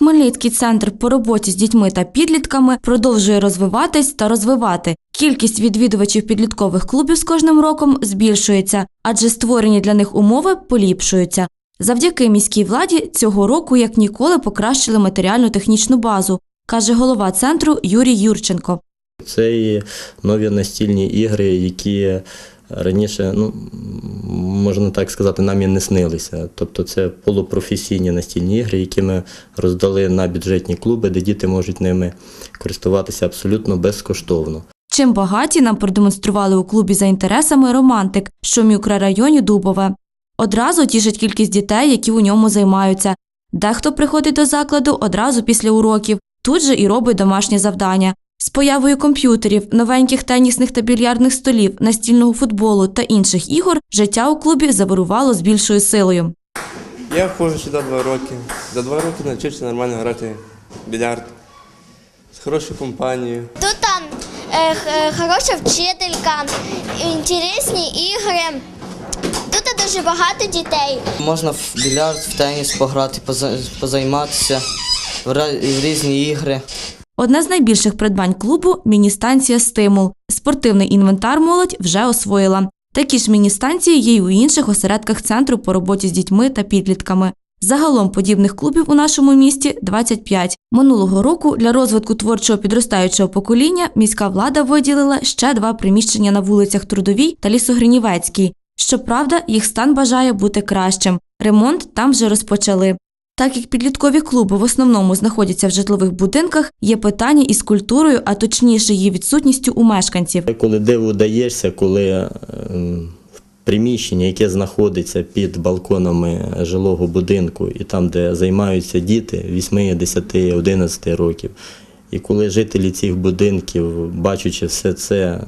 Хмельницький центр по роботі з дітьми та підлітками продовжує розвиватись та розвивати. Кількість відвідувачів підліткових клубів з кожним роком збільшується, адже створені для них умови поліпшуються. Завдяки міській владі цього року як ніколи покращили матеріально-технічну базу, каже голова центру Юрій Юрченко. Це і нові настільні ігри, які раніше, ну можна так сказати, нам і не снилися. Тобто це полупрофесійні настільні ігри, які ми роздали на бюджетні клуби, де діти можуть ними користуватися абсолютно безкоштовно. Чим багаті нам продемонстрували у клубі за інтересами романтик, що в мікрорайоні Дубове. Одразу тішить кількість дітей, які у ньому займаються. Дехто приходить до закладу одразу після уроків, тут же і робить домашні завдання. З появою комп'ютерів, новеньких тенісних та більярдних столів, настільного футболу та інших ігор життя у клубі завирувало з більшою силою. Я ходжу сюди два роки. За два роки навчився нормально грати в більярд з хорошою компанією. Тут там е, хороша вчителька, інтересні ігри. Тут дуже багато дітей. Можна в більярд, в теніс пограти, поза- позайматися в різні ігри. Одне з найбільших придбань клубу міні-станція Стимул. Спортивний інвентар молодь вже освоїла. Такі ж міні-станції є й у інших осередках центру по роботі з дітьми та підлітками. Загалом подібних клубів у нашому місті 25. Минулого року для розвитку творчого підростаючого покоління міська влада виділила ще два приміщення на вулицях Трудовій та Лісогринівецькій. Щоправда, їх стан бажає бути кращим. Ремонт там вже розпочали. Так як підліткові клуби в основному знаходяться в житлових будинках, є питання із культурою, а точніше її відсутністю у мешканців. Коли диву даєшся, коли ем, приміщення, яке знаходиться під балконами жилого будинку, і там, де займаються діти 8, 10, 11 років. І коли жителі цих будинків, бачачи все це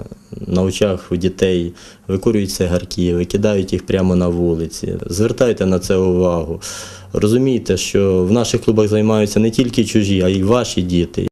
на очах у дітей, викурюють цигарки, викидають їх прямо на вулиці, звертайте на це увагу. Розумійте, що в наших клубах займаються не тільки чужі, а й ваші діти.